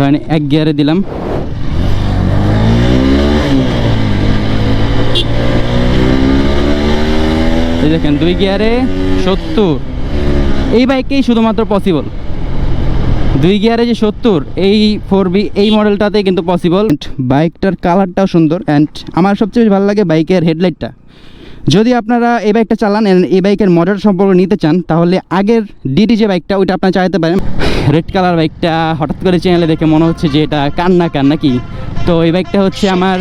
ধরেন এক গিয়ারে দিলাম। এই দেখেন, দুই গিয়ারে সত্তর। এই বাইকেই শুধুমাত্র পসিবল দুই গিয়ারে যে সত্তর, এই ফোর বি এই মডেলটাতে কিন্তু পসিবল বাইকটার কালারটাও সুন্দর। অ্যান্ড আমার সবচেয়ে বেশি ভালো লাগে বাইকের হেডলাইটটা যদি আপনারা এই বাইকটা চালান এই বাইকের মডেল সম্পর্কে নিতে চান তাহলে আগের ডিডি যে বাইকটা ওইটা আপনারা চাইতে পারেন রেড কালার বাইকটা হঠাৎ করে চ্যানেলে দেখে মনে হচ্ছে যে এটা কান্না কান্না কি তো এই বাইকটা হচ্ছে আমার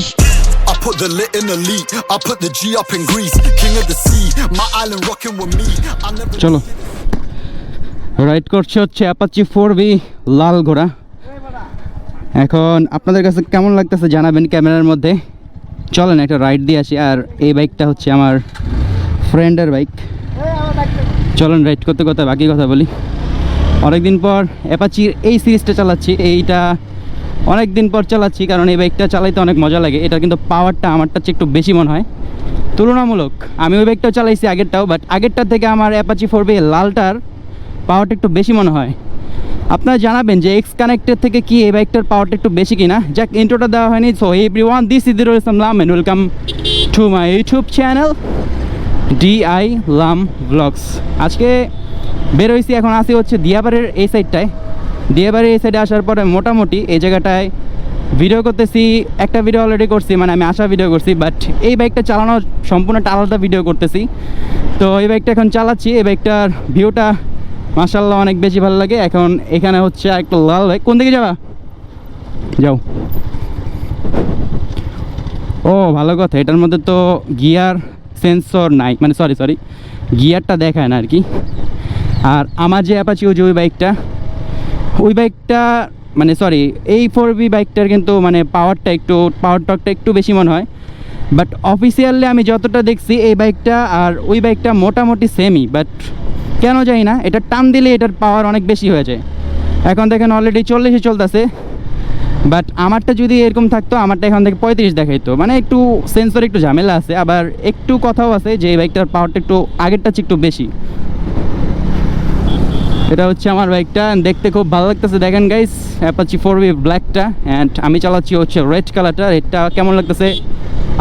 I put the lit in the lead. I put the G up in Greece. King of the sea. My island rocking with me. I never. চলো রাইড করছে হচ্ছে অ্যাপাচি ফোর বি লাল ঘোড়া এখন আপনাদের কাছে কেমন লাগতেছে জানাবেন ক্যামেরার মধ্যে চলেন, একটা রাইড দিয়ে আসি। আর এই বাইকটা হচ্ছে আমার ফ্রেন্ডের বাইক চলেন রাইড করতে করতে বাকি কথা বলি। অনেকদিন পর অ্যাপাচির এই সিরিজটা চালাচ্ছি। এইটা অনেক দিন পর চালাচ্ছি, কারণ এই বাইকটা চালাইতে অনেক মজা লাগে। এটা কিন্তু পাওয়ারটা আমারটা চেয়ে একটু বেশি মনে হয়। তুলনামূলক আমি ওই বাইকটাও চালাইছি আগেরটাও বাট আগেরটার থেকে আমার অ্যাপাচি ফোর লালটার পাওয়ারটা একটু বেশি মনে হয়। আপনারা জানাবেন যে এক্স কানেক্টের থেকে কি এই বাইকটার পাওয়ারটা একটু বেশি কিনা? যাক ইন্ট্রোটা দেওয়া হয়নি। So everyone this Idirul Islam Lam and welcome to my YouTube channel DI Lam vlogs আজকে বের হয়েছি এখন আসি হচ্ছে দিয়াবাড়ির এই সাইডটায় দিয়াবাড়ির এই সাইডে আসার পরে মোটামুটি এই জায়গাটায় ভিডিও করতেছি। একটা ভিডিও অলরেডি করছি মানে আমি আসা ভিডিও করছি বাট এই বাইকটা চালানো সম্পূর্ণ একটা আলাদা ভিডিও করতেছি। তো এই বাইকটা এখন চালাচ্ছি, এই বাইকটার ভিউটা মাসাল্লাহ অনেক বেশি ভালো লাগে। এখন এখানে হচ্ছে একটা লাল বাইক কোন দিকে যাবা? যাও। ও, ভালো কথা। এটার মধ্যে তো গিয়ার সেন্সর নাই। মানে সরি সরি। গিয়ারটা দেখায় না আর কি আর আমার যে অ্যাপাচি ওই যে ওই বাইকটা ওই বাইকটা মানে সরি, এই ফোর বি বাইকটার কিন্তু মানে পাওয়ারটা একটু পাওয়ার টকটা একটু বেশি মনে হয়। বাট অফিসিয়ালি আমি যতটা দেখছি, এই বাইকটা আর ওই বাইকটা মোটামুটি সেমই বাট কেন জানি না, এটা টান দিলে এটার পাওয়ার অনেক বেশি হয়ে যায়। এখন দেখেন অলরেডি চল্লিশে চলতেছে বাট আমারটা যদি এরকম থাকতো, আমারটা এখান থেকে পঁয়ত্রিশ দেখাইতো। মানে একটু সেন্সর একটু ঝামেলা আছে, আবার একটু কথাও আছে যে, এই বাইকটার পাওয়ারটা একটু আগেরটা একটু বেশি। এটা হচ্ছে আমার বাইকটা দেখতে খুব ভালো লাগতেছে। দেখেন গাইস অ্যাপাচি ফোর বি ব্ল্যাকটা অ্যান্ড আমি চালাচ্ছি হচ্ছে রেড কালারটা রেডটা কেমন লাগতেছে,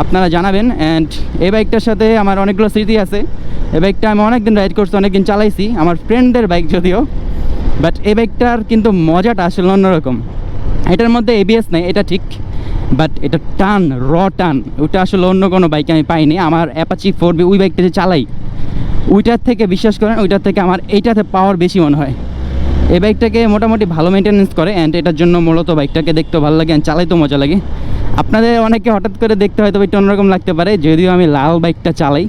আপনারা জানাবেন। অ্যান্ড এই বাইকটার সাথে আমার অনেকগুলো স্মৃতি আছে। এই বাইকটা আমি অনেকদিন রাইড করছি, অনেকদিন চালাইছি, আমার ফ্রেন্ডদের বাইক যদিও বাট এই বাইকটার কিন্তু মজাটা আসলে অন্যরকম। এটার মধ্যে এবিএস নেই, এটা ঠিক বাট এটা টান র টান, ওটা আসলে অন্য কোনো বাইকে আমি পাইনি। আমার অ্যাপাচি ফোর বি ওই বাইকটা যে চালাই, ওইটার থেকে বিশ্বাস করেন, ওইটার থেকে আমার এইটাতে পাওয়ার বেশি মনে হয়। এই বাইকটাকে মোটামুটি ভালো মেনটেনেন্স করে অ্যান্ড এটার জন্য মূলত বাইকটাকে দেখতেও ভালো লাগে অ্যান্ড চালাইতেও মজা লাগে। আপনাদের অনেকে হঠাৎ করে দেখতে হয়তো একটু অন্যরকম লাগতে পারে, যদিও আমি লাল বাইকটা চালাই।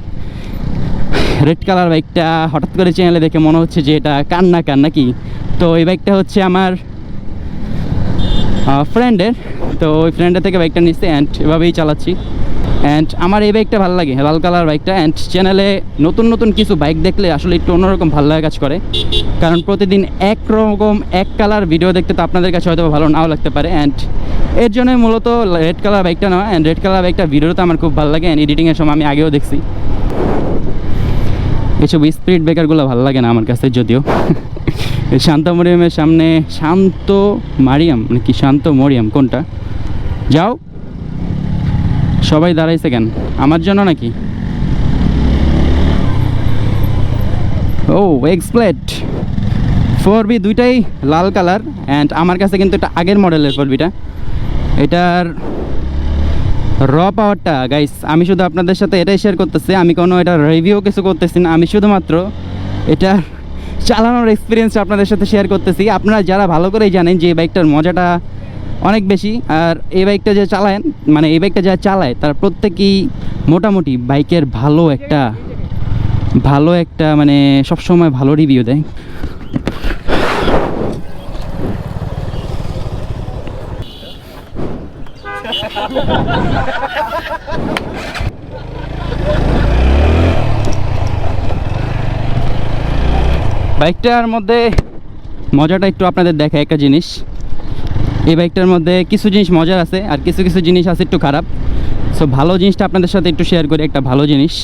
রেড কালার বাইকটা হঠাৎ করে চ্যানেলে দেখে মনে হচ্ছে যে এটা কান্না কান্না কি তো এই বাইকটা হচ্ছে আমার ফ্রেন্ডের তো ওই ফ্রেন্ডের থেকে বাইকটা নিচ্ছে অ্যান্ড এভাবেই চালাচ্ছি। অ্যান্ড আমার এই বাইকটা ভালো লাগে, লাল কালার বাইকটা অ্যান্ড চ্যানেলে নতুন নতুন কিছু বাইক দেখলে আসলে একটু অন্যরকম ভালো লাগা কাজ করে। কারণ প্রতিদিন এক রকম এক কালার ভিডিও দেখতে তো আপনাদের কাছে হয়তো ভালো নাও লাগতে পারে। অ্যান্ড এর জন্য মূলত রেড কালার বাইকটা নেওয়া। অ্যান্ড রেড কালার বাইকটা ভিডিওটা আমার খুব ভালো লাগে। অ্যান্ড এডিটিংয়ের সময় আমি আগেও দেখছি। এসব স্পিড ব্রেকারগুলো ভালো লাগে না আমার কাছে যদিও। শান্ত মরিয়ামের সামনে শান্ত মারিয়াম মানে কি শান্ত মরিয়াম, কোনটা? যাও। সবাই দাঁড়াইছে কেন? আমার জন্য নাকি? ও এক্সপ্লেট ফোর বি দুইটাই লাল কালার অ্যান্ড আমার কাছে কিন্তু এটা আগের মডেলের ফোর বিটা। এটার র পাওয়ারটা গাইস আমি শুধু আপনাদের সাথে এটাই শেয়ার করতেছি, আমি কোনো এটা রিভিউ কিছু করতেছি না, আমি শুধুমাত্র এটা চালানোর এক্সপিরিয়েন্স আপনাদের সাথে শেয়ার করতেছি। আপনারা যারা ভালো করেই জানেন যে এই বাইকটার মজাটা অনেক বেশি, আর এই বাইকটা যে চালায় মানে এই বাইকটা যা চালায়, তার প্রত্যেকেই মোটামুটি বাইকের ভালো একটা ভালো একটা মানে সবসময় ভালো রিভিউ দেয়। বাইকটার মধ্যে মজাটা একটু আপনাদের দেখে একটা জিনিস। এই বাইকটার মধ্যে কিছু জিনিস মজার আছে আর কিছু কিছু জিনিস আছে একটু খারাপ। সো ভালো জিনিসটা আপনাদের সাথে একটু শেয়ার করি, একটা ভালো জিনিস।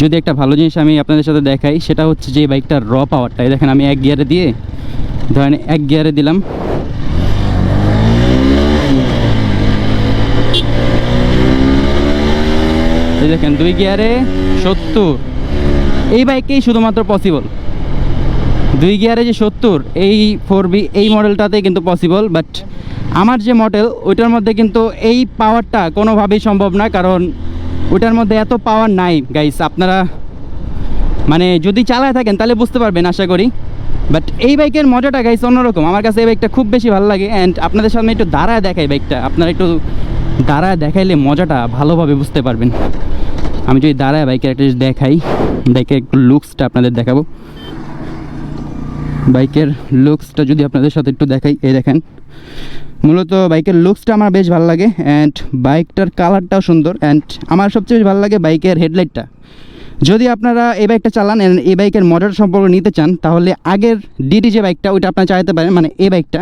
যদি একটা ভালো জিনিস আমি আপনাদের সাথে দেখাই, সেটা হচ্ছে যে বাইকটার র পাওয়ারটা দেখেন, আমি এক গিয়ারে দিয়ে, ধরেন এক গিয়ারে দিলাম। এই দেখেন, দুই গিয়ারে সত্তর। এই বাইকেই শুধুমাত্র পসিবল দুই গিয়ারে যে সত্তর, এই ফোর বি এই মডেলটাতে কিন্তু পসিবল বাট আমার যে মডেল ওইটার মধ্যে কিন্তু এই পাওয়ারটা কোনোভাবেই সম্ভব না, কারণ ওইটার মধ্যে এত পাওয়ার নাই গাইস আপনারা মানে যদি চালায় থাকেন, তাহলে বুঝতে পারবেন, আশা করি। বাট এই বাইকের মজাটা গাইস অন্যরকম। আমার কাছে এই বাইকটা খুব বেশি ভালো লাগে অ্যান্ড আপনাদের সামনে একটু দাঁড়ায় দেখাই বাইকটা। আপনারা একটু দাঁড়ায় দেখাইলে মজাটা ভালোভাবে বুঝতে পারবেন। আমি যদি দাঁড়ায় বাইকের একটা দেখাই, বাইকের একটু লুকসটা আপনাদের দেখাবো। বাইকের লুকসটা যদি আপনাদের সাথে একটু দেখাই, এই দেখেন। মূলত বাইকের লুকসটা আমার বেশ ভালো লাগে অ্যান্ড বাইকটার কালারটাও সুন্দর অ্যান্ড আমার সবচেয়ে বেশি ভালো লাগে বাইকের হেডলাইটটা যদি আপনারা এই বাইকটা চালান এই বাইকের মডেল সম্পর্কে নিতে চান, তাহলে আগের ডিডি যে বাইকটা, ওইটা আপনারা চালাতে পারেন মানে এই বাইকটা।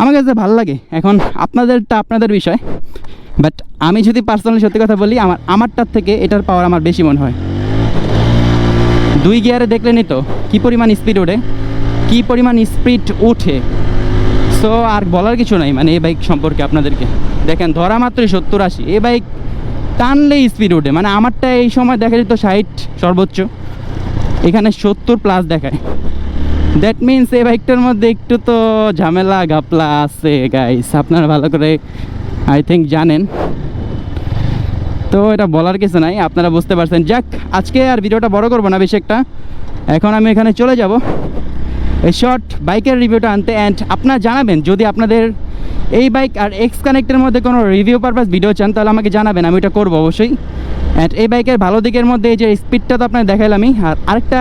আমার কাছে ভালো লাগে। এখন আপনাদেরটা আপনাদের বিষয়। বাট আমি যদি পার্সোনালি সত্যি কথা বলি, আমার, আমারটার থেকে এটার পাওয়ার আমার বেশি মনে হয়। দুই গিয়ারে দেখলেনই তো কী পরিমাণ স্পিড ওঠে, কী পরিমাণ স্পিড ওঠে। সো আর বলার কিছু নাই মানে এই বাইক সম্পর্কে আপনাদেরকে। দেখেন, ধরা মাত্রই সত্তর আশি। এই বাইক টানলেই স্পিড ওঠে। মানে আমারটা এই সময় দেখা যেত ষাট সর্বোচ্চ। এখানে সত্তর প্লাস দেখায়। দ্যাট মিনস এই বাইকটার মধ্যে একটু তো ঝামেলা ঘাপলা আছে গাইস আপনারা ভালো করে আই থিঙ্ক জানেন। তো এটা বলার কিছু নাই, আপনারা বুঝতে পারছেন। যাক, আজকে আর ভিডিওটা বড় করব না, বেশি একটা। এখন আমি এখানে চলে যাব। এই শর্ট বাইকের রিভিউটা আনতে অ্যান্ড আপনারা জানাবেন, যদি আপনাদের এই বাইক আর এক্স কানেক্টের মধ্যে কোনো রিভিউ পারপাস ভিডিও চান, তাহলে আমাকে জানাবেন, আমি ওটা করব অবশ্যই। অ্যান্ড এই বাইকের ভালো দিকের মধ্যে এই যে স্পিডটা তো আপনার দেখাইলামই, আর আরেকটা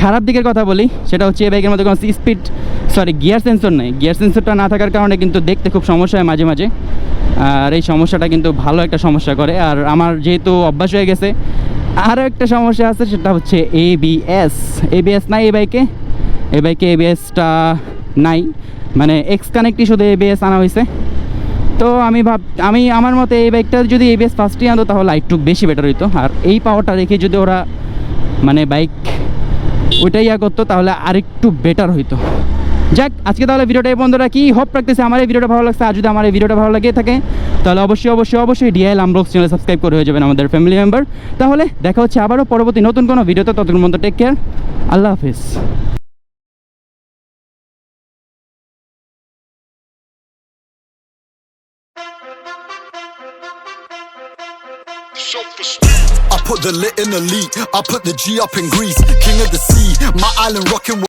খারাপ দিকের কথা বলি, সেটা হচ্ছে এই বাইকের মধ্যে কোনো স্পিড সরি গিয়ার সেন্সর নেই। গিয়ার সেন্সরটা না থাকার কারণে কিন্তু দেখতে খুব সমস্যা হয় মাঝে মাঝে। আর এই সমস্যাটা কিন্তু ভালো একটা সমস্যা করে। আর আমার যেহেতু অভ্যাস হয়ে গেছে, আরও একটা সমস্যা আছে, সেটা হচ্ছে এবিএস এবিএস নাই এই বাইকে এই বাইকে এবিএসটা নাই। মানে এক্স কানেক্টই শুধু এবিএস আনা হয়েছে। তো আমি ভাব, আমি আমার মতে এই বাইকটা যদি এবিএস ফার্স্টই আনতো, তাহলে একটু বেশি বেটার হইতো। আর এই পাওয়ারটা রেখে যদি ওরা মানে বাইক ওইটাই ইয়া করতো, তাহলে আরেকটু বেটার হইতো। যাক, আজকে তাহলে ভিডিওটা এই বন্ধুরা কি হোপ রাখতেছে আমার এই ভিডিওটা ভালো লাগছে আর যদি আমার এই ভিডিওটা ভালো লাগে থাকে, তাহলে অবশ্যই অবশ্যই অবশ্যই ডিআইএল আমব্লগস চ্যানেল সাবস্ক্রাইব করে হয়ে যাবেন আমাদের ফ্যামিলি মেম্বার তাহলে দেখা হচ্ছে আবারও পরবর্তী নতুন কোনো ভিডিওতে ততক্ষণ মতো টেক কেয়ার আল্লাহ হাফিজ I put the lit in elite. I put the G up in Greece. King of the sea. My island rocking.